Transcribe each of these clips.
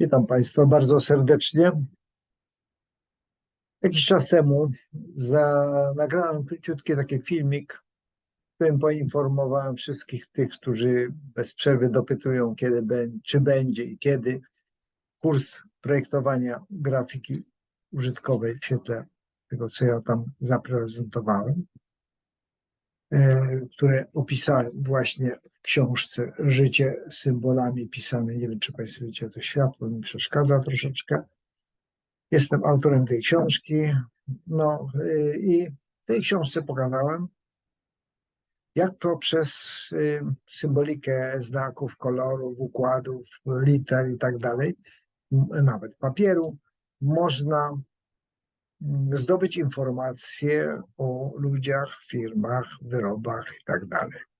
Witam Państwa bardzo serdecznie. Jakiś czas temu za, nagrałem króciutki taki filmik, w którym poinformowałem wszystkich tych, którzy bez przerwy dopytują, kiedy czy będzie i kiedy kurs projektowania grafiki użytkowej w świetle tego, co ja tam zaprezentowałem, które opisałem właśnie w książce Życie symbolami pisane. Nie wiem, czy Państwo widzicie, to światło mi przeszkadza troszeczkę. Jestem autorem tej książki. No y, i w tej książce pokazałem, jak poprzez y, symbolikę znaków, kolorów, układów, liter i tak dalej, nawet papieru, można zdobyć informacje o ludziach, firmach, wyrobach i tak.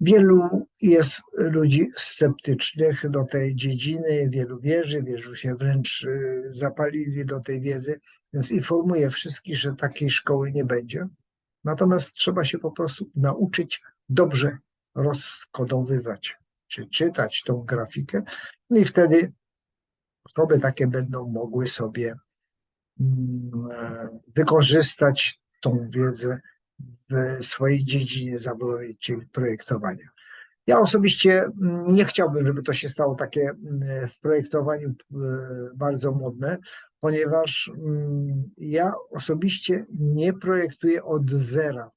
Wielu jest ludzi sceptycznych do tej dziedziny, wielu wierzy, wierzą się wręcz y, zapalili do tej wiedzy, więc informuję wszystkich, że takiej szkoły nie będzie. Natomiast trzeba się po prostu nauczyć dobrze rozkodowywać, czy czytać tą grafikę, no i wtedy osoby takie będą mogły sobie wykorzystać tą wiedzę w swojej dziedzinie zawodowej, czyli projektowania. Ja osobiście mm, nie chciałbym, żeby to się stało takie mm, w projektowaniu e, bardzo modne, ponieważ mm, ja osobiście nie projektuję od zera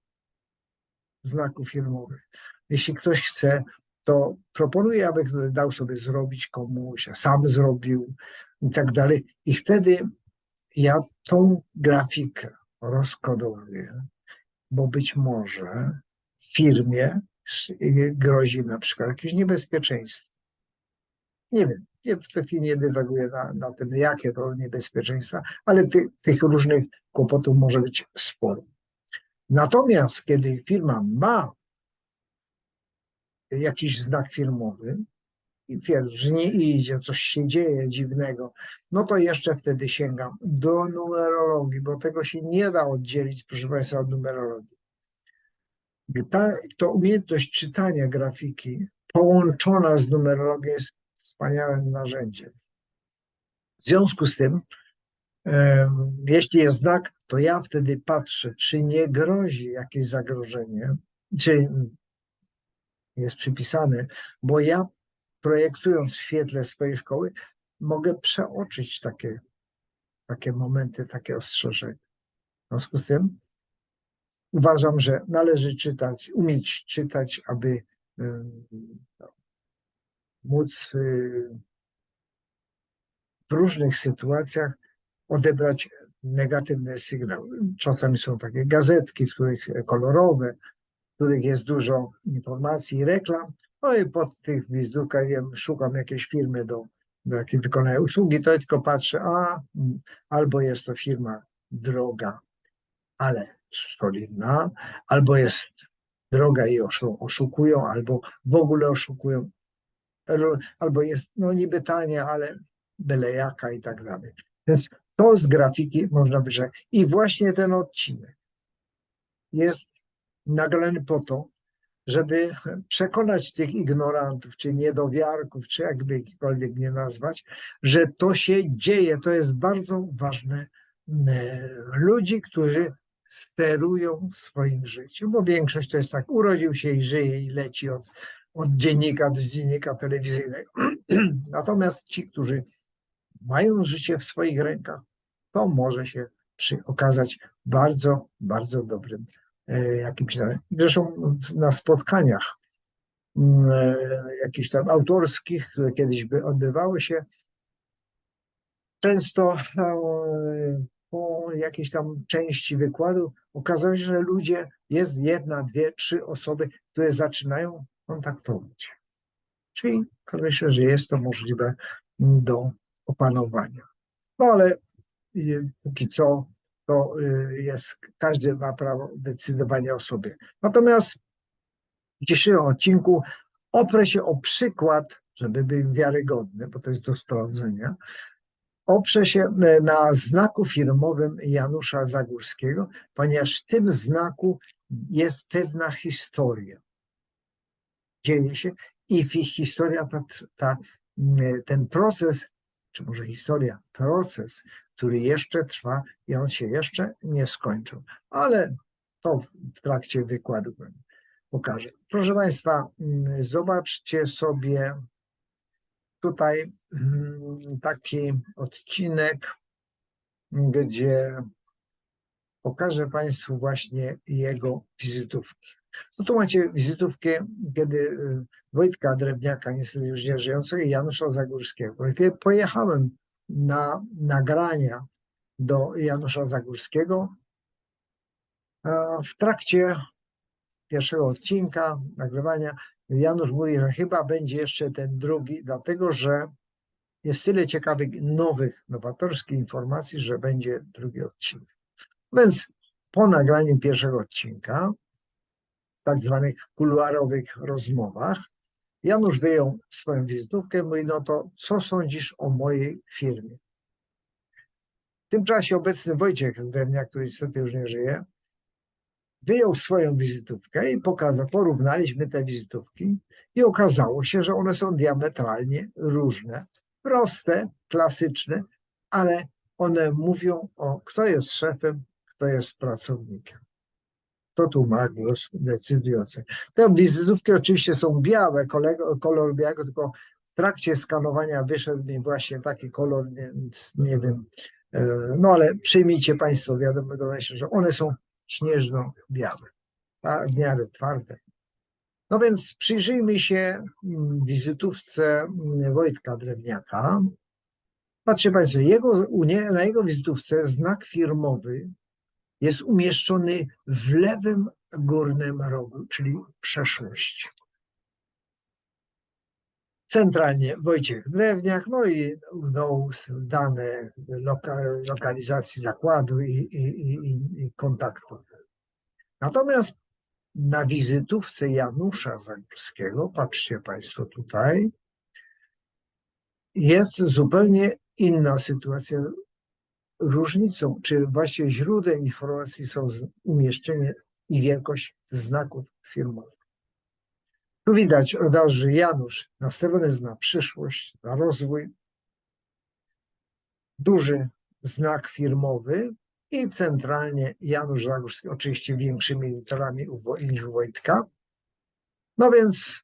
znaków firmowych. Jeśli ktoś chce, to proponuję, aby dał sobie zrobić komuś, a sam zrobił i tak dalej. I wtedy ja tą grafikę rozkodowuję, bo być może firmie s- grozi na przykład jakieś niebezpieczeństwo. Nie wiem, nie, w tej chwili nie dywaguję na, na tym, jakie to niebezpieczeństwa, ale ty, tych różnych kłopotów może być sporo. Natomiast kiedy firma ma jakiś znak firmowy i że nie idzie, coś się dzieje dziwnego, no to jeszcze wtedy sięgam do numerologii, bo tego się nie da oddzielić, proszę Państwa, od numerologii. Ta, to umiejętność czytania grafiki połączona z numerologią jest wspaniałym narzędziem. W związku z tym, jeśli jest znak, to ja wtedy patrzę, czy nie grozi jakieś zagrożenie, czy jest przypisane, bo ja projektując w świetle swojej szkoły, mogę przeoczyć takie, takie momenty, takie ostrzeżenia. W związku z tym uważam, że należy czytać, umieć czytać, aby ym, móc y, w różnych sytuacjach odebrać negatywny sygnał. Czasami są takie gazetki, w których kolorowe, w których jest dużo informacji i reklam. No i pod tych wizdukach wiem, szukam jakiejś firmy do, do jakiej wykonają usługi, to tylko patrzę, a mm, albo jest to firma droga, ale solidna, albo jest droga i oszu- oszukują, albo w ogóle oszukują, albo jest no niby tania, ale byle jaka i tak dalej. Więc to z grafiki można wyżej. I właśnie ten odcinek jest nagrany po to, żeby przekonać tych ignorantów, czy niedowiarków, czy jakby jakikolwiek nie nazwać, że to się dzieje. To jest bardzo ważne. e, Ludzi, którzy sterują swoim życiem, bo większość to jest tak, urodził się i żyje i leci od, od dziennika do dziennika telewizyjnego. Natomiast ci, którzy mają życie w swoich rękach, to może się przy, okazać bardzo, bardzo dobrym jakimś. na- Zresztą na spotkaniach mm, e, jakichś tam autorskich, które kiedyś by odbywały się, często e, po jakiejś tam części wykładu okazało się, że ludzie, jest jedna, dwie, trzy osoby, które zaczynają kontaktować. Czyli się, że jest to możliwe do opanowania. No ale póki co to y, jest, każdy ma prawo decydowania o sobie. Natomiast w dzisiejszym odcinku oprę się o przykład, żeby był wiarygodny, bo to jest do sprawdzenia. Oprę się e, na znaku firmowym Janusza Zagórskiego, ponieważ w tym znaku jest pewna historia. Dzieje się i historia ta, ta mm, ten proces, czy może historia, proces, który jeszcze trwa i on się jeszcze nie skończył. Ale to w trakcie wykładu pokażę. Proszę Państwa, mm, zobaczcie sobie tutaj mm, taki odcinek, gdzie pokażę Państwu właśnie jego wizytówki. No tu macie wizytówkę, kiedy y, Wojtka Drewniaka, niestety już nie żyjącego, i Janusza Zagórskiego. Pojechałem na nagrania do Janusza Zagórskiego, w trakcie pierwszego odcinka nagrywania Janusz mówi, że chyba będzie jeszcze ten drugi, dlatego że jest tyle ciekawych, nowych, nowatorskich informacji, że będzie drugi odcinek. Więc po nagraniu pierwszego odcinka, w tak zwanych kuluarowych rozmowach, Janusz wyjął swoją wizytówkę, mówi, no to co sądzisz o mojej firmie? W tym czasie obecny Wojciech Drewniak, który niestety już nie żyje, wyjął swoją wizytówkę i pokazał, porównaliśmy te wizytówki i okazało się, że one są diametralnie różne, proste, klasyczne, ale one mówią o kto jest szefem, kto jest pracownikiem. To tu ma głos decydujący. Te wizytówki oczywiście są białe, kolor białego, tylko w trakcie skanowania wyszedł mi właśnie taki kolor, więc nie wiem. e, No ale przyjmijcie Państwo wiadomo, że one są śnieżno-białe, w miarę twarde. No więc przyjrzyjmy się mm, wizytówce mm, Wojtka Drewniaka. Patrzcie Państwo, jego, na jego wizytówce znak firmowy jest umieszczony w lewym górnym rogu, czyli przeszłość. Centralnie Wojciech Drewniak, no i no, dane loka, lokalizacji zakładu i, i, i- i kontaktów. Natomiast na wizytówce Janusza Zagórskiego, patrzcie Państwo tutaj, jest zupełnie inna sytuacja. Różnicą, czy właściwie źródłem informacji są umieszczenie i wielkość znaków firmowych. Tu widać od razu, że Janusz nastawiony jest na przyszłość, na rozwój. Duży znak firmowy i centralnie Janusz Zagórski, oczywiście większymi literami niż Wojtka. No więc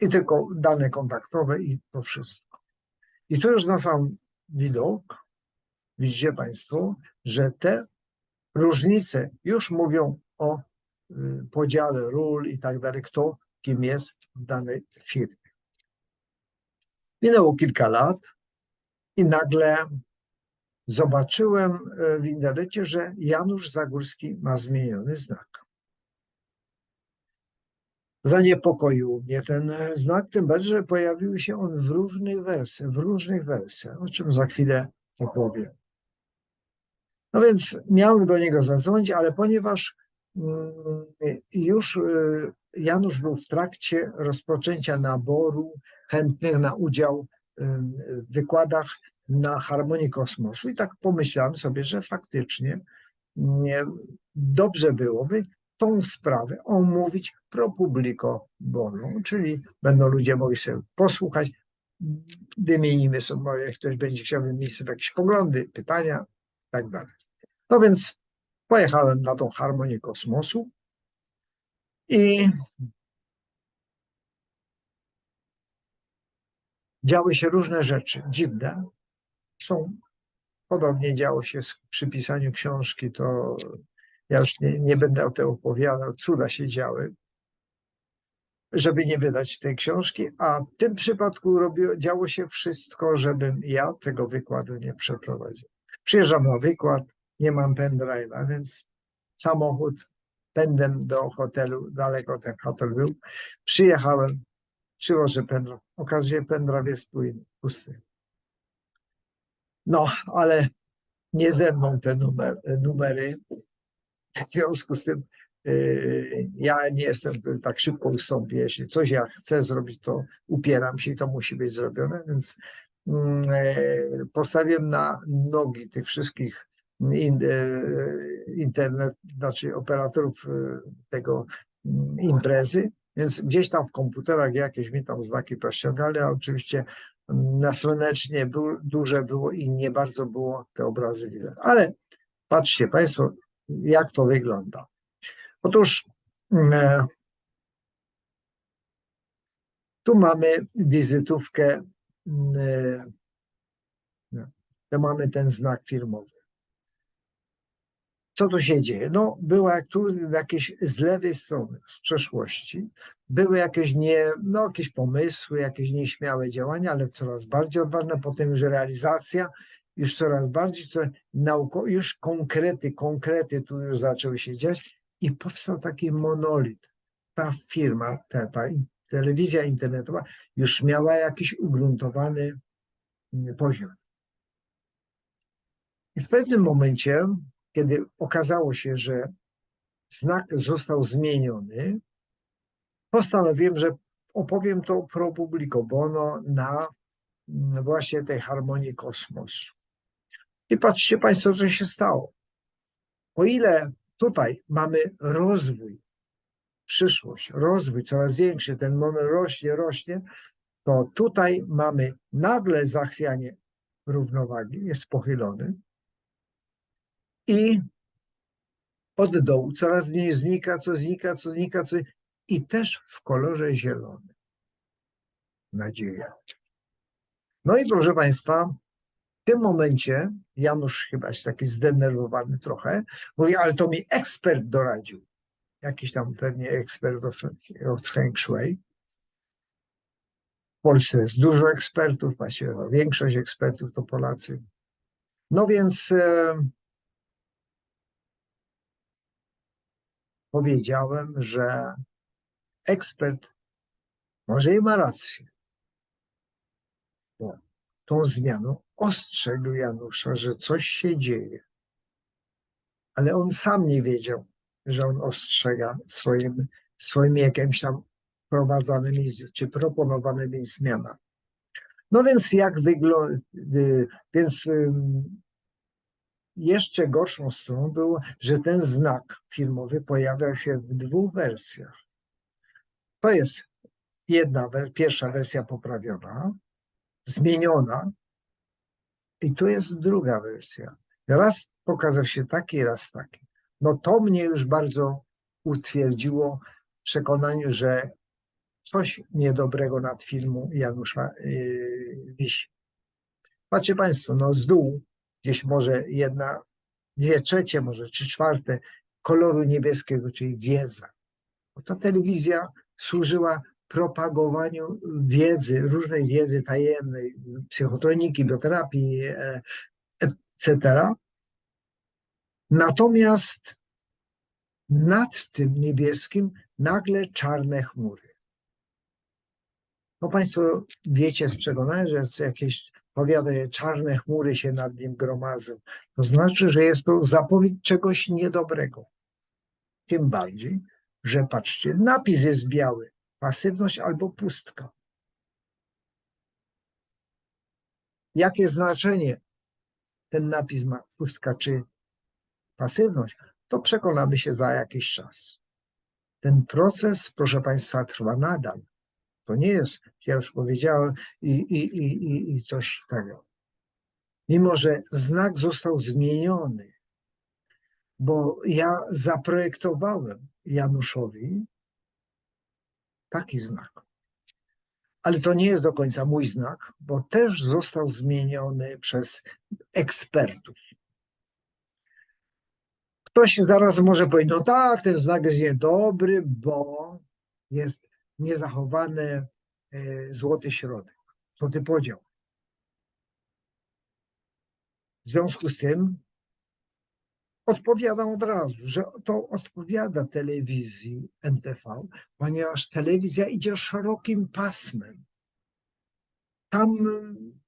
i tylko dane kontaktowe i to wszystko. I tu już na sam widok widzicie Państwo, że te różnice już mówią o y, podziale ról i tak dalej, kto kim jest w danej firmie. Minęło kilka lat i nagle zobaczyłem e, w internecie, że Janusz Zagórski ma zmieniony znak. Zaniepokoił mnie ten e, znak, tym bardziej, że pojawił się on w różnych wersjach, w różnych wersjach, o czym za chwilę opowiem. No więc miałem do niego zadzwonić, ale ponieważ mm, już y, Janusz był w trakcie rozpoczęcia naboru chętnych na udział y, w wykładach na harmonii kosmosu i tak pomyślałem sobie, że faktycznie nie, dobrze byłoby tą sprawę omówić pro publico bono, czyli będą ludzie mogli sobie posłuchać, wymienimy sobie, jak ktoś będzie chciał wymienić sobie jakieś poglądy, pytania i tak. No więc pojechałem na tą harmonię kosmosu i działy się różne rzeczy dziwne. Są podobnie działo się przy pisaniu książki, to ja już nie, nie będę o tym opowiadał, cuda się działy, żeby nie wydać tej książki, a w tym przypadku robiło, działo się wszystko, żebym ja tego wykładu nie przeprowadził. Przyjeżdżam na wykład, nie mam pendrive'a, więc samochód pędem do hotelu, daleko ten hotel był. Przyjechałem, przywożę pendrive. Okazuje się, pendrive jest pusty. No, ale nie ze mną te numer, numery. W związku z tym yy, ja nie jestem tak szybko ustąpię. Jeśli coś ja chcę zrobić, to upieram się i to musi być zrobione, więc e, postawiłem na nogi tych wszystkich internet, znaczy operatorów e, tego mm, imprezy, więc gdzieś tam w komputerach jakieś mi tam znaki pościągali, a oczywiście nasłonecznie był, duże było i nie bardzo było te obrazy widać. Ale patrzcie Państwo, jak to wygląda. Otóż e, tu mamy wizytówkę, mm, e, no, to mamy ten znak firmowy. Co tu się dzieje? No, była jakieś z lewej strony, z przeszłości, były jakieś nie, no, jakieś pomysły, jakieś nieśmiałe działania, ale coraz bardziej odważne, potem już realizacja, już coraz bardziej, co nauko, już konkrety, konkrety tu już zaczęły się dziać i powstał taki monolit. Ta firma, ta, ta telewizja internetowa już miała jakiś ugruntowany mm, poziom. I w pewnym momencie, kiedy okazało się, że znak został zmieniony, postanowiłem, że opowiem to pro publico bono na mm, właśnie tej harmonii kosmosu. I patrzcie Państwo, co się stało. O ile tutaj mamy rozwój, przyszłość, rozwój coraz większy, ten mono rośnie, rośnie, to tutaj mamy nagle zachwianie równowagi, jest pochylony i od dołu coraz mniej znika, co znika, co znika, co i też w kolorze zielonym. Nadzieja. No i proszę Państwa, w tym momencie Janusz chyba jest taki zdenerwowany trochę, mówi, ale to mi ekspert doradził. Jakiś tam pewnie ekspert od, od Feng Shui. W Polsce jest dużo ekspertów, właściwie większość ekspertów to Polacy. No więc e, powiedziałem, że ekspert może i ma rację. Bo tą zmianą ostrzegł Janusza, że coś się dzieje. Ale on sam nie wiedział, że on ostrzega swoim, swoimi jakimiś tam wprowadzanymi z- czy proponowanymi zmianami. No więc jak wygląda, więc ym, jeszcze gorszą stroną było, że ten znak firmowy pojawiał się w dwóch wersjach. To jest jedna, pierwsza wersja poprawiona, zmieniona, i tu jest druga wersja. Raz pokazał się taki, raz taki. No to mnie już bardzo utwierdziło w przekonaniu, że coś niedobrego nad filmu Janusza yy, wisi. Patrzcie Państwo, no z dół gdzieś może jedna, dwie trzecie, może trzy czwarte koloru niebieskiego, czyli wiedza. Bo ta telewizja służyła propagowaniu wiedzy, różnej wiedzy tajemnej, psychotroniki, bioterapii, e, etc. Natomiast nad tym niebieskim nagle czarne chmury. No Państwo wiecie z przekonania, że jakieś powiadają, czarne chmury się nad nim gromadzą. To znaczy, że jest to zapowiedź czegoś niedobrego. Tym bardziej, że patrzcie, napis jest biały, pasywność albo pustka. Jakie znaczenie ten napis ma, pustka czy pasywność, to przekonamy się za jakiś czas. Ten proces, proszę Państwa, trwa nadal. To nie jest, ja już powiedziałem, i, i, i, i, i coś tego. Mimo, że znak został zmieniony, bo ja zaprojektowałem Januszowi taki znak. Ale to nie jest do końca mój znak, bo też został zmieniony przez ekspertów. Ktoś zaraz może powiedzieć, no tak, ten znak jest niedobry, bo jest niezachowany złoty środek, złoty podział. W związku z tym odpowiadam od razu, że to odpowiada telewizji NTV, ponieważ telewizja idzie szerokim pasmem. Tam mm,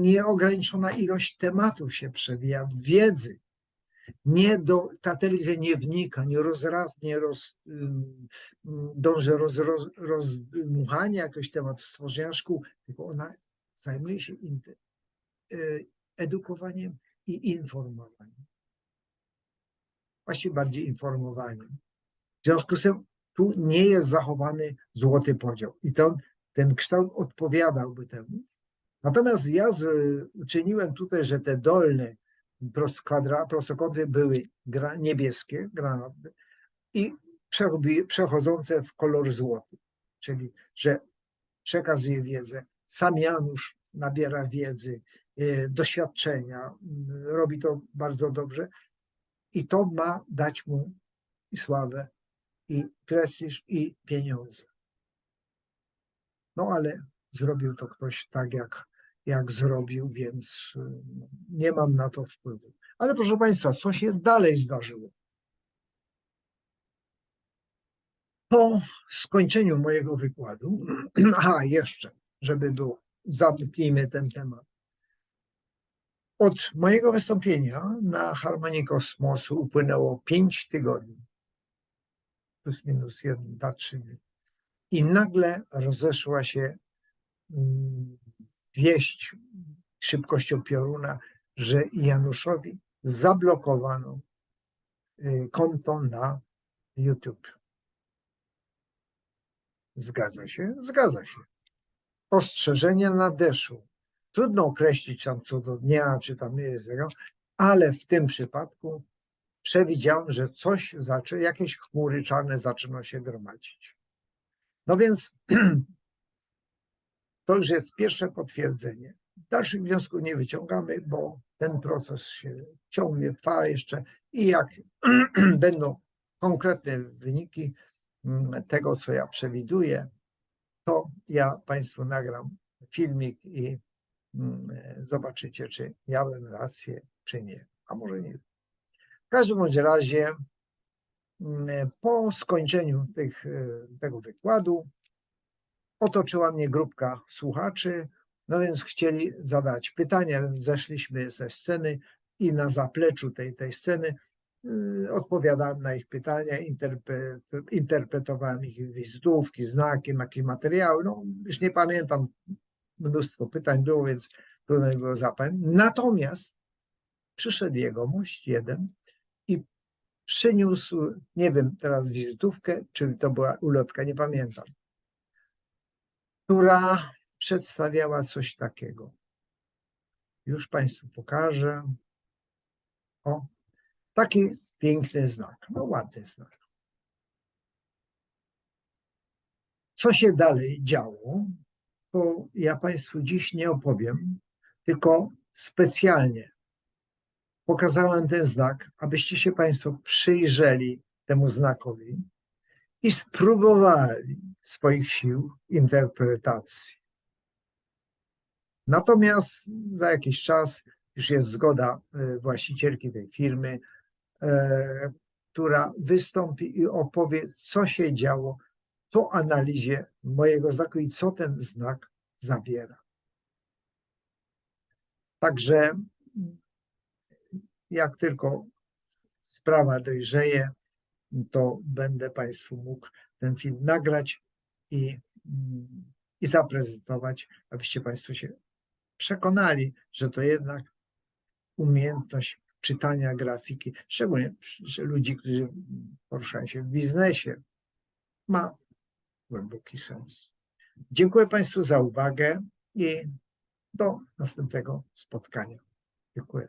nieograniczona ilość tematów się przewija, wiedzy. Nie do, ta telewizja nie wnika, nie rozraz, nie roz, dąży roz, roz, rozdmuchania jakiegoś tematu, stworzenia szkół, tylko ona zajmuje się y, edukowaniem i informowaniem. Właściwie bardziej informowaniem. W związku z tym tu nie jest zachowany złoty podział i to, ten kształt odpowiadałby temu, Natomiast ja z, uczyniłem tutaj, że te dolne prostokąty były gra, niebieskie, granatne i przechodzące w kolor złoty, czyli że przekazuje wiedzę. Sam Janusz nabiera wiedzy, y, doświadczenia, y, robi to bardzo dobrze i to ma dać mu i sławę, i prestiż, i pieniądze. No ale zrobił to ktoś tak, jak, jak zrobił, więc y, nie mam na to wpływu. Ale proszę Państwa, co się dalej zdarzyło? Po skończeniu mojego wykładu, aha, jeszcze, żeby było, zamknijmy ten temat. Od mojego wystąpienia na Harmonii Kosmosu upłynęło 5 tygodni. Plus minus 1, 2, 3 dni. I nagle rozeszła się mm, wieść szybkością pioruna, że Januszowi zablokowano y, konto na YouTube. Zgadza się? Zgadza się. Ostrzeżenia nadeszło. Trudno określić tam co do dnia, czy tam jest, ale w tym przypadku przewidziałem, że coś zacznie, jakieś chmury czarne zaczną się gromadzić. No więc to już jest pierwsze potwierdzenie. Dalszych wniosków nie wyciągamy, bo ten proces się ciągnie, trwa jeszcze i jak będą konkretne wyniki mm, tego, co ja przewiduję, to ja Państwu nagram filmik i mm, zobaczycie, czy miałem rację, czy nie, a może nie. W każdym bądź razie mm, po skończeniu tych, e, tego wykładu otoczyła mnie grupka słuchaczy, no więc chcieli zadać pytania. Zeszliśmy ze sceny i na zapleczu tej, tej sceny y, odpowiadałem na ich pytania, interpre, interpretowałem ich wizytówki, znaki, jakieś materiały. No, już nie pamiętam, mnóstwo pytań było, więc trudno było zapamiętać. Natomiast przyszedł jegomość jeden i przyniósł, nie wiem teraz wizytówkę, czy to była ulotka, nie pamiętam, która przedstawiała coś takiego. Już Państwu pokażę. O, taki piękny znak, no ładny znak. Co się dalej działo, to ja Państwu dziś nie opowiem, tylko specjalnie pokazałem ten znak, abyście się Państwo przyjrzeli temu znakowi i spróbowali swoich sił interpretacji. Natomiast za jakiś czas już jest zgoda e, właścicielki tej firmy, e, która wystąpi i opowie, co się działo po analizie mojego znaku i co ten znak zawiera. Także jak tylko sprawa dojrzeje, to będę Państwu mógł ten film nagrać i, i zaprezentować, abyście Państwo się przekonali, że to jednak umiejętność czytania grafiki, szczególnie ludzi, którzy poruszają się w biznesie, ma głęboki sens. Dziękuję Państwu za uwagę i do następnego spotkania. Dziękuję.